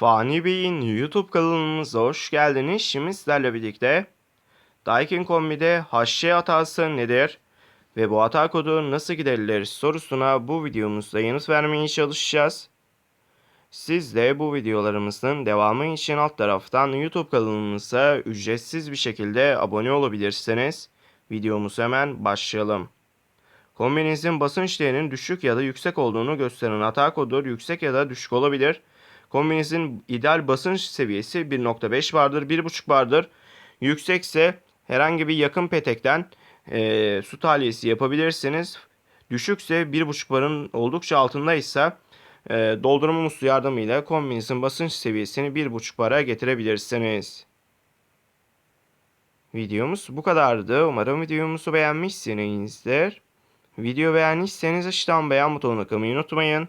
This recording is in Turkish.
Fani Bey'in YouTube kanalımıza hoş geldiniz. Şimdi sizlerle birlikte Daikin Kombi'de HŞ hatası nedir ve bu hata kodu nasıl giderilir sorusuna bu videomuzda yanıt vermeye çalışacağız. Siz de bu videolarımızın devamı için alt taraftan YouTube kanalımıza ücretsiz bir şekilde abone olabilirsiniz. Videomuza hemen başlayalım. Kombinizin basınç değerinin düşük ya da yüksek olduğunu gösteren hata kodu yüksek ya da düşük olabilir. Kombinizin ideal basınç seviyesi 1.5 bardır, 1.5 bardır. Yüksekse herhangi bir yakın petekten eee, su tahliyesi yapabilirsiniz. Düşükse 1.5 barın oldukça altındaysa eee doldurma musluğu yardımıyla kombinizin basınç seviyesini 1.5 bara getirebilirsiniz. Videomuz bu kadardı. Umarım videomuzu beğenmişsinizdir. Video beğendiyseniz aşağıdan beğen butonuna tıklamayı unutmayın.